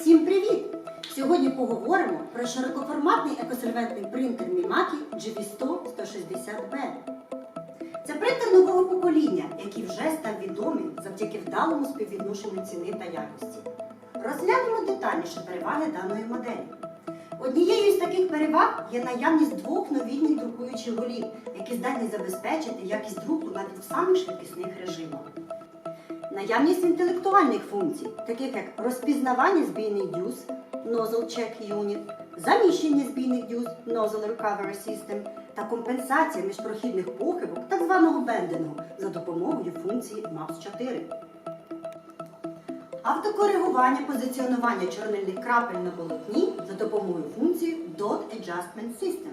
Всім привіт! Сьогодні поговоримо про широкоформатний екосервентний принтер Mimaki GV100 160B. Це принтер нового покоління, який вже став відомим завдяки вдалому співвідношенню ціни та якості. Розглянемо детальніше переваги даної моделі. Однією з таких переваг є наявність двох новітніх друкуючих голів, які здатні забезпечити якість друку навіть в самих швидкісних режимах. Наявність інтелектуальних функцій, таких як розпізнавання збійних дюз Nozzle Check Unit, заміщення збійних дюз Nozzle Recovery System та компенсація міжпрохідних похибок так званого бендингу за допомогою функції MAPS 4. Автокоригування позиціонування чорнильних крапель на полотні за допомогою функції Dot Adjustment System.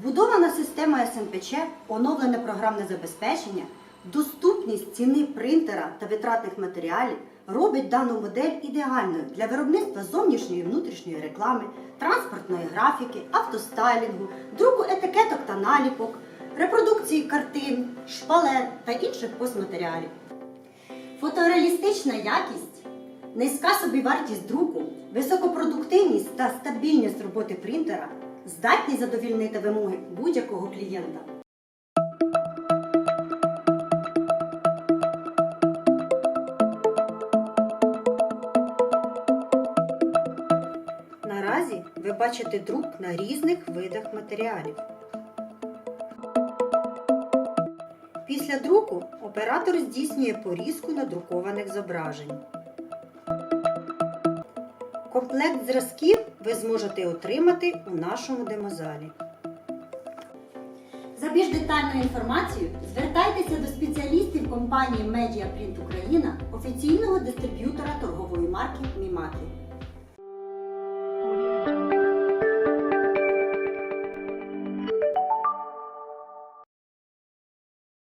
Вбудована система SMPC, оновлене програмне забезпечення, доступність ціни принтера та витратних матеріалів робить дану модель ідеальною для виробництва зовнішньої внутрішньої реклами, транспортної графіки, автостайлінгу, друку етикеток та наліпок, репродукції картин, шпалер та інших постматеріалів. Фотореалістична якість, низька собівартість друку, високопродуктивність та стабільність роботи принтера здатні задовільнити вимоги будь-якого клієнта. Наразі ви бачите друк на різних видах матеріалів. Після друку оператор здійснює порізку надрукованих зображень. Комплект зразків ви зможете отримати у нашому демозалі. За більш детальною інформацією звертайтеся до спеціалістів компанії Media Print Україна, офіційного дистриб'ютора торгового